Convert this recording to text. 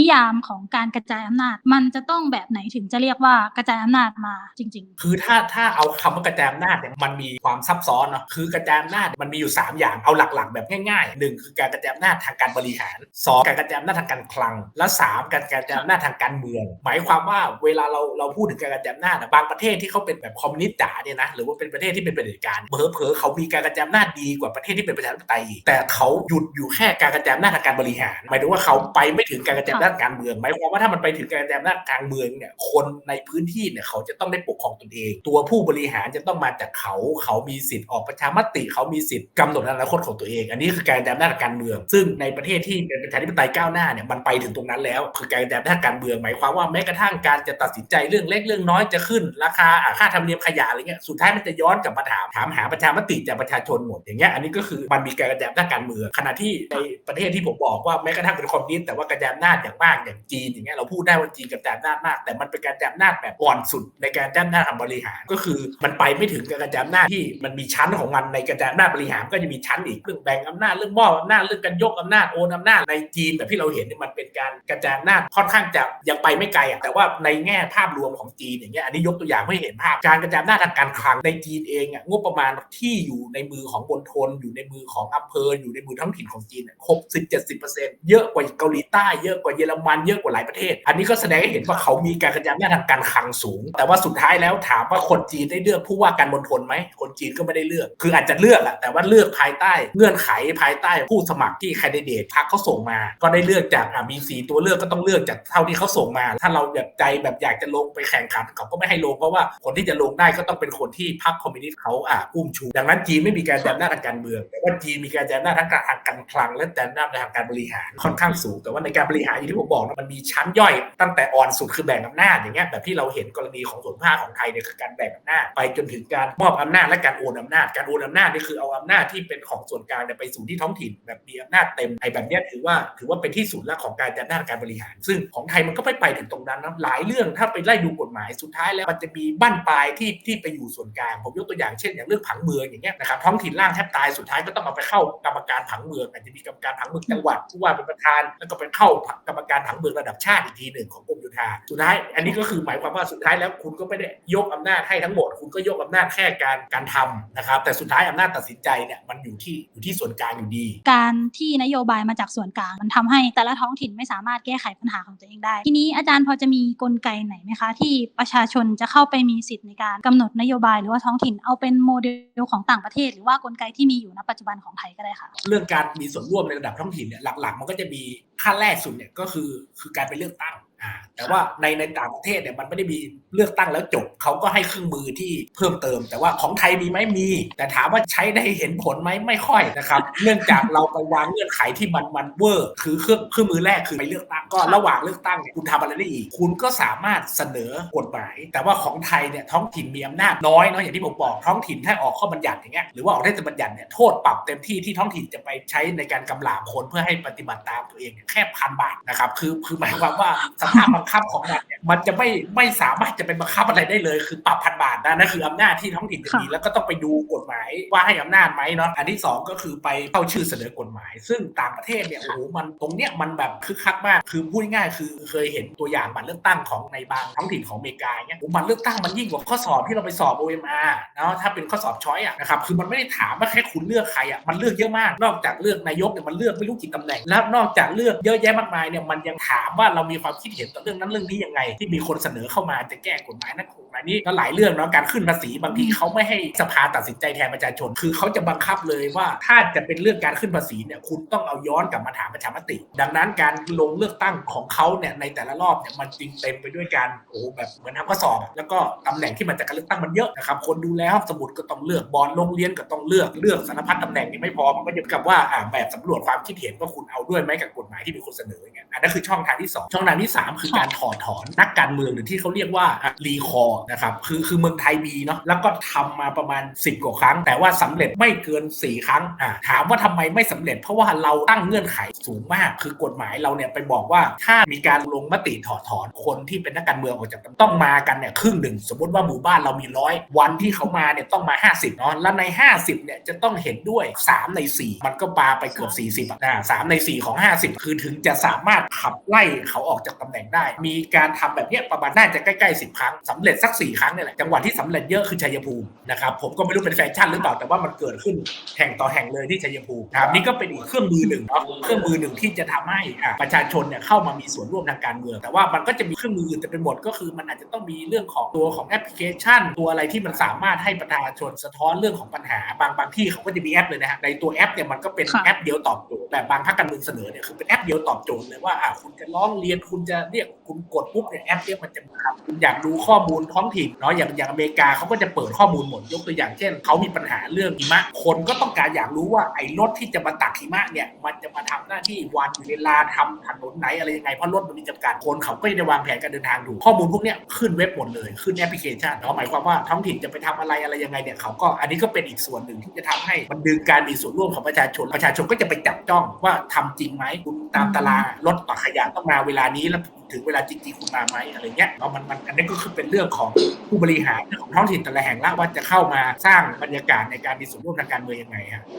นิยามของการกระจายอำนาจ มันจะต้องแบบไหนถึงจะเรียกว่ากระจายอำนาจมาจริง ๆ คือถ้าถ้าเอาคำว่ากระจายอำนาจเนี่ยมันมีความซับซ้อนเนาะคือกระจายอำนาจมันมีอยู่ 3 อย่างเอาหลักๆ แบบง่ายๆหนึ่งคือการกระจายอำนาจทางการบริหารสองการกระจายอำนาจทางการคลัง และสามการกระจายอำนาจทางการเมือง หมายความว่าเวลาเราเราพูดถึงการกระจายอำนาจอะบางประเทศที่เขาเป็นแบบคอมมิวนิสต์จ๋าเนี่ยนะหรือว่าเป็นประเทศที่เป็นเผด็จการเผลอๆเขามีการกระจายอำนาจดีกว่าประเทศที่เป็นประชาธิปไตยแต่เขาหยุดอยู่แค่การกระจายอำนาจทางการบริหาร หมายถึงว่าเขาไปไม่ถึงการกระจายอำนาจการเมืองหมายความว่าถ้ามันไปถึงการกระจายอำนาจการเมืองเนี่ยคนในพื้นที่เนี่ยเขาจะต้องได้ปกครองตนเอง ตัวผู้บริหารจะต้องมาจากเขาเขามีสิทธิ์ออกประชามติเขามีสิทธิ์กำหนดอนาคตของตัวเอง อันนี้คือการกระจายอำนาจทาการเมือง ซึ่งในประเทศที่เป็นประชาธิปไตยก้าวหน้าเนี่ยมันไปถึงตรงนั้นแล้ว คือการกระจายอำนาจการเมืองหมายความว่าแม้กระทั่งการจะตัดสินใจเรื่องเล็กเรื่องน้อยจะขึ้น ราคาค่าธรรมเนียมขยะอะไรเงี้ยสุดท้ายมันจะย้อนกลับมาถามถามหาประชามติจากประชาชนหมดอย่างเงี้ยอันนี้ก็คือมันมีการกระจายอำนาจการเมืองขณะที่ในประเทศที่ผมบอกว่าแม้กระทั่งเป็นคอมมิวนิสต์แต่ว่ากระจายอำนาจอย่างมากอย่างจีนอย่างเงี้ยเราพูดได้ว่าจีนกระจายอำนาจมาก แต่มันเป็นการกระจายอำนาจแบบอ่อนสุดในการกระจายอำนาจทางบริหาร ก็คือมันไปไม่ถึงการกระจายอำนาจที่มันมีชั้นของมันในการะจายอำนาจบริหารก็จะมีชั้นอีกเรื่องแบ่งอำนาจเรื่องมอบอำนาจเรื่องการยกอำนาจโอนอำนาจในจีนแบบที่เราเห็นเนี่ยมันเป็นการกระจายอำนาจค่อนข้างจะยังไปไม่ไกลอะแต่ว่าในแง่ภาพรวมของจีนอย่างเงี้ยอันนี้ยกตัวอย่างให้เห็นภาพการกระจายอำนาจทางการคลังในจีนเองอะงบประมาณที่อยู่ในมือของบนทนอยู่ในมือของอำเภออยู่ในมือท้องถิ่นของจีนหกสิบเจ็ดสิบเปอร์เซ็นต์เยอะกว่าเกาหลีใต้เยอะกว่าเยอรมันเยอะกว่าหลายประเทศ อันนี้ก็แสดงให้เห็นว่าเขามีการกระจายอำนาจทางการคลังสูง แต่ว่าสุดท้ายแล้วถามว่าคนจีนได้เลือกผู้ว่าการบนทนไหมคนจีนก็ไม่ได้เลือก คืออาจจะเลือกอะแต่ว่าเลือกภายใต้เงื่อนไขภายใต้ผู้สมัครที่คนดิเดตพรรคเขาส่งมา ก็ได้เลือกจากอะมีสีตัวเลือกก็ต้องเลือกจากเท่าที่เขาส่งมา ถ้าเราแบบใจแบบอยากจะลงไปแข่งขันเขาก็ไม่ให้ลงเพราะว่าคนที่จะลงได้ก็ต้องเป็นคนที่พรรคคอมมิวนิสต์เขาอะอุ้มชู ดังนั้นจีนไม่มีการแจมหน้าทางการเมืองแต่ว่าจีนมีการแจมหน้าจทางการทางการคลังและแจมหน้าจทางการบริหารค่อนข้างสูง แต่ว่าในการบริหารที่ผมบอกนะมันมีชั้นย่อยตั้งแต่อ่อนสุดคือแบ่งอำนาจอย่างเงี้ยแบบที่เราเห็นกรณีของส่วนภาคของไทยเนี่ยคือการแบ่งอำนาจไปจนถึงการมอบอำนาจและการโอนอำนาจการโอนอำนาจนี่คือเอาอำนาจที่เป็นของส่วนกลางเนี่ยไปสู่ที่ท้องถิ่น แบบมีอำนาจเต็มไอ้แบบเนี้ยถือว่าถือว่าเป็นที่สุดแล้วของการจัดหน้าการบริหาร ซึ่งของไทยมันก็ไม่ไปถึงตรงนั้นนะหลายเรื่องถ้าไปไล่ดูกฎหมายสุดท้ายแล้วมันจะมีบั้นปลายที่ที่ไปอยู่ส่วนกลางผมยกตัวอย่างเช่น อย่างเรื่องผังเมืองอย่างเงี้ยนะครับท้องถิ่นล่างแทบตายสุดท้ายก็ต้องเอาไปเข้ากรรมการผังเมืองอาจจะมีกรรมการผังเมืองจังหวัดผู้ว่าเป็นประธานแล้วก็ไปเข้ากรรมการถังเมืองระดับชาติอีกทีหนึ่งของกรม โยธาสุดท้ายอันนี้ก็คือหมายความว่าสุดท้ายแล้วคุณก็ไม่ได้ยกอำนาจให้ทั้งหมด คุณก็ยกอำนาจแค่การการทำนะครับ แต่สุดท้ายอำนาจตัดสินใจเนี่ยมันอยู่ที่อยู่ที่ส่วนกลางอยู่ดี การที่นโยบายมาจากส่วนกลางมันทำให้แต่ละท้องถิ่นไม่สามารถแก้ไขปัญหาของตัวเองได้ ทีนี้อาจารย์พอจะมีกลไกไหนไหมคะ ที่ประชาชนจะเข้าไปมีสิทธิ์ในการกำหนดนโยบายหรือว่าท้องถิ่นเอาเป็นโมเดลของต่างประเทศ หรือว่ากลไกที่มีอยู่ณปัจจุบันของไทยก็ได้ค่ะ เรื่องการมีส่วนร่วมในระดับท้องถิ่นเนี่ยหลักๆ มันก็จะมีขั้นแรกสุดเนี่ยก็คือคือการไปเลือกตั้งอ่า แต่ว่าในในต่างประเทศเนี่ยมันไม่ได้มีเลือกตั้งแล้วจบเขาก็ให้เครื่องมือที่เพิ่มเติม แต่ว่าของไทยมีไหมมี แต่ถามว่าใช้ได้เห็นผลไหมไม่ค่อยนะครับ เนื่องจากเราไปวางเงื่อนไขที่มันมันเวอร์ คือเครื่องเครื่องมือแรกคือไปเลือกตั้งก็ระหว่างเลือกตั้งเนี่ยคุณทำอะไรได้อีก คุณก็สามารถเสนอกฎหมาย แต่ว่าของไทยเนี่ยท้องถิ่นมีอำนาจน้อยเนาะอย่างที่ผมบอกท้องถิ่นถ้าออกข้อบัญญัติอย่างเงี้ยหรือว่าออกเทศบัญญัติเนี่ยโทษปรับเต็มที่ที่ท้องถิ่นจะไปใช้ในการกำราบคนเพื่อให้ปฏิบัติตามตัวเองเนี่ยแค่พันบาทนะครับคือคือหมายความว่าสภาพบังคับของมันเนี่ยมันจะไม่ไม่สามารถจะเป็นบังคับอะไรได้เลย คือปรับพันบาทนะนั่นคืออำนาจที่ท้องถิ่นจะมีแล้วก็ต้องไปดูกฎหมายว่าให้อำนาจไหมเนาะอันที่สองก็คือไปเข้าชื่อเสนอกฎหมาย ซึ่งต่างประเทศเนี่ยโอ้โหมันตรงเนี้ยมันแบบคึกคักมากคือพูดง่ายๆคือเคยเห็นตัวอย่างบัตรเลือกตั้งของในบางท้องถิ่นของอเมริกาเนี่ยโอ้โหบัตรเลือกตั้งมันยิ่งกว่าข้อสอบที่เราไปสอบ OMR เนาะถ้าเป็นข้อสอบช้อยอะนะครับคือมันไม่ได้ถามว่าแค่คุณเลือกใครอะมันเลือกเยอะมาก นอกจากเลือกนายกเนี่ยมันเลือกไม่รู้กี่ตำแหน่งแล้วนอกจากเลือกเยอะแยะมากมายเนี่ยมันยังถามว่าเรามีความคิดเห็นต่อเรื่องนั้นเรื่องนี้ยังไง ที่มีคนเสนอเข้ามาจะแก้กฎหมายนั่นกฎหมายนี้ก็หลายเรื่องเนาะการขึ้นภาษีบางทีเขาไม่ให้สภาตัดสินใจแทนประชาชน คือเขาจะบังคับเลยว่าถ้าจะเป็นเรื่องการขึ้นภาษีเนี่ยคุณต้องเอาย้อนกลับมาถามประชามติ ดังนั้นการลงเลือกตั้งของเขาเนี่ยในแต่ละรอบเนี่ยมันจึงเต็มไปด้วยการโอ้แบบเหมือนทำข้อสอบ แล้วก็ตำแหน่งที่มาจากการเลือกตั้งมันเยอะนะครับคนดูแลห้องสมุดก็ต้องเลือกบอลโรงเรียนก็ต้องเลือกเลือกสารพัดตำแหน่งนี่ไม่พอมันก็จะกับว่าอ่าแบบสำรวจความคิดเห็นว่าคุณเอาด้วยไหมกับกฎหมายที่มีคนเสนออย่างเงี้ยอันนั้นคือช่องทางที่สองช่องทางที่ามคือการถอดถอนนักการเมืองหรือที่เขาเรียกว่ารีคอร์นะครับคือคือเมืองไทยมีเนาะแล้วก็ทำมาประมาณ 10 กว่าครั้ง แต่ว่าสำเร็จไม่เกิน 4 ครั้งอ่าถามว่าทำไมไม่สำเร็จ เพราะว่าเราตั้งเงื่อนไขสูงมาก คือกฎหมายเราเนี่ยไปบอกว่าถ้ามีการลงมติถอดถอนคนที่เป็นนักการเมืองออกจากต้องมากันเนี่ยครึ่งหนึ่งสมมติว่าหมู่บ้านเรามีร้อยวันที่เขามาเนี่ยต้องมา 50เนาะแล้วใน 50เนี่ยจะต้องเห็นด้วย 3 ใน 4 มันก็ปาไปเกือบ40อะนะสามใน 4 ของ 50 คือถึงจะสามารถขับไล่เขาออกจากตำแหน่งได้ มีการทำแบบเนี้ยประมาณน่าจะใกล้ๆ10ครั้งสำเร็จสัก4ครั้งเนี่ยแหละจังหวัดที่สำเร็จเยอะคือชัยภูมินะครับผมก็ไม่รู้เป็นแฟชั่นหรือเปล่าแต่ว่ามันเกิดขึ้นแห่งต่อแห่งเลยที่ชัยภูมินะครับนี่ก็เป็นอีกเครื่องมือหนึ่งเนาะเครื่องมือหนึ่งที่จะทำให้อะประชาชนเนี่ยเข้ามามีส่วนร่วมทางการเมือง แต่ว่ามันก็จะมีเครื่องมืออื่นแต่เป็นหมดก็คือมันอาจจะต้องมีเรื่องของตัวของแอปพลิเคชัน ตัวอะไรที่มันสามารถให้ประชาชนสะท้อนเรื่องของปัญหา บางบางที่เขาก็จะมีแอปเลยนะฮะในตัวแอปเนี่ยมันก็เป็นแอปเดียวตอบโจทย์แบบบางพรรคการเมืองเสนอเนี่ยคือเป็นแอปเดียวตอบโจทย์เลยว่าอะคุณจะร้องเรียนคุณจะเรียกคุณกดปุ๊บเนี่ยแอปเนี่ยมันจะครับคุณอยากดูข้อมูลท้องถิ่นเนาะอย่างอย่างอเมริกาเขาก็จะเปิดข้อมูลหมดยกตัวอย่างเช่นเขามีปัญหาเรื่องหิมะ คนก็ต้องการอยากรู้ว่าไอ้รถที่จะมาตักหิมะเนี่ยมันจะมาทำหน้าที่วันเวลาทำถนนไหนอะไรยังไงเพราะรถมันมีจำกัดคนเขาก็จะวางแผนการเดินทางดูข้อมูลพวกเนี้ยขึ้นเว็บหมดเลยขึ้นแอปพลิเคชันเนาะหมายความว่าท้องถิ่นจะไปทำอะไรอะไรยังไงเนี่ยเขาก็อันนี้ก็เป็นอีกส่วนหนึ่งที่จะทำให้มันดึงการมีส่วนร่วมของประชาชนประชาชนก็จะไปจับจ้องว่าทำจริงไหมคุณตามตารางรถตักขยะต้องมาเวลานี้แล้วถึงเวลาจริงๆคุณมาไหมอะไรเงี้ยเอามันมันอันนี้ก็คือเป็นเรื่องของผู้บริหารของท้องถิ่นแต่ละแห่งละว่าจะเข้ามาสร้างบรรยากาศในการมีส่วนร่วมทางการเมืองยังไงฮะ